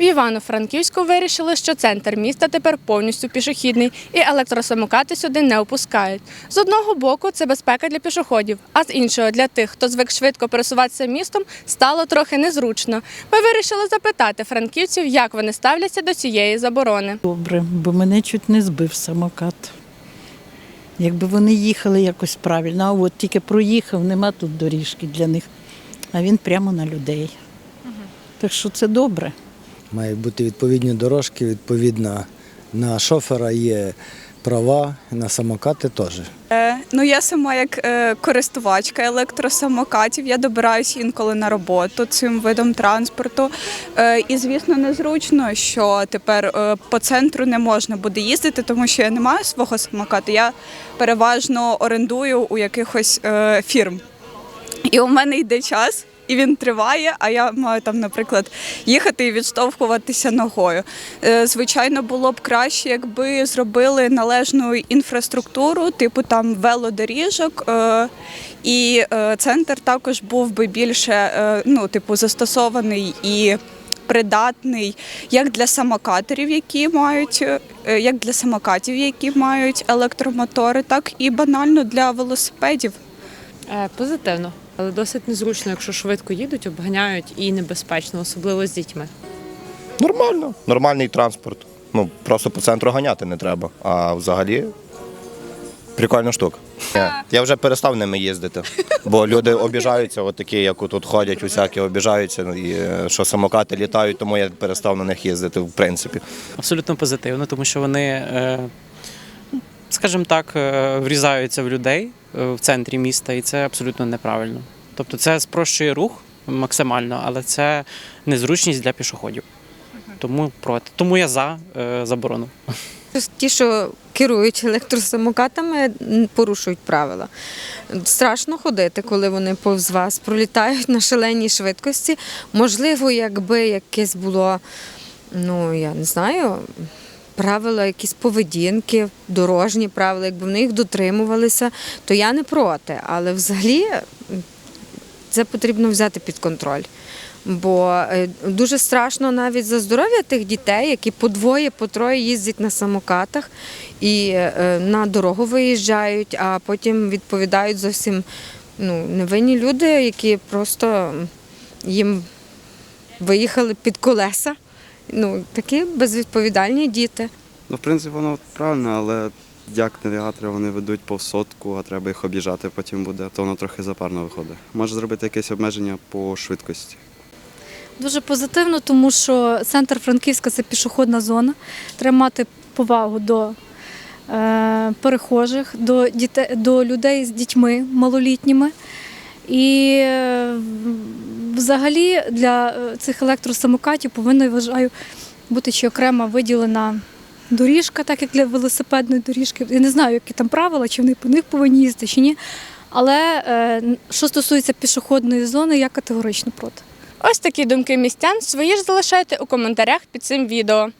В Івано-Франківську вирішили, що центр міста тепер повністю пішохідний і електросамокати сюди не опускають. З одного боку, це безпека для пішоходів, а з іншого для тих, хто звик швидко пересуватися містом, стало трохи незручно. Ми вирішили запитати франківців, як вони ставляться до цієї заборони. Добре, бо мене чуть не збив самокат. Якби вони їхали якось правильно, а от тільки проїхав, нема тут доріжки для них, а він прямо на людей. Так що це добре. Мають бути відповідні дорожки, відповідно на шофера є права, на самокати теж. Е, Ну, я сама як е, користувачка електросамокатів, я добираюся інколи на роботу цим видом транспорту. Е, І, звісно, незручно, що тепер по центру не можна буде їздити, тому що я не маю свого самоката. Я переважно орендую у якихось фірм. І у мене йде час. І він триває, а я маю там, наприклад, їхати і відштовхуватися ногою. Е, Звичайно, було б краще, якби зробили належну інфраструктуру, типу там велодоріжок, е, і е, центр також був би більше ну, типу, застосований і придатний як для самокаторів, які мають як для самокатів, які мають електромотори, так і банально для велосипедів. Позитивно, але досить незручно, якщо швидко їдуть, обганяють і небезпечно, особливо з дітьми. Нормально, нормальний транспорт. Ну, просто по центру ганяти не треба. А взагалі прикольна штука. Я вже перестав ними їздити, бо люди обіжаються, от такі, як тут ходять, усякі обіжаються, і е, що самокати літають, тому я перестав на них їздити, в принципі. абсолютно позитивно, тому що вони, е, скажімо так, е, врізаються в людей в центрі міста, і це абсолютно неправильно. Тобто це спрощує рух максимально, але це незручність для пішоходів. Тому проти. Тому я за е, заборону. Ті, що керують електросамокатами, порушують правила. Страшно ходити, коли вони повз вас пролітають на шаленій швидкості. Можливо, якби якесь було, ну я не знаю, правила, якісь поведінки, дорожні правила, якби вони їх дотримувалися, то я не проти. Але взагалі це потрібно взяти під контроль. Бо е, дуже страшно навіть за здоров'я тих дітей, які по двоє, по троє їздять на самокатах і е, на дорогу виїжджають, а потім відповідають зовсім ну, невинні люди, які просто їм виїхали під колеса. Ну, такі безвідповідальні діти. Ну, в принципі, воно правильно, але як навігатори вони ведуть по сотку, а треба їх об'їжджати потім буде, то воно трохи запарно виходить. Може зробити якесь обмеження по швидкості. Дуже позитивно, тому що центр Франківська це пішохідна зона. Треба мати повагу до е, перехожих, до, дітей, до людей з дітьми малолітніми. І е, взагалі для е, цих електросамокатів повинна, вважаю, бути ще окрема виділена доріжка, так як для велосипедної доріжки. Я не знаю, які там правила, чи вони по них повинні їздити, чи ні. Але е, що стосується пішохідної зони, я категорично проти. Ось такі думки містян свої ж залишайте у коментарях під цим відео.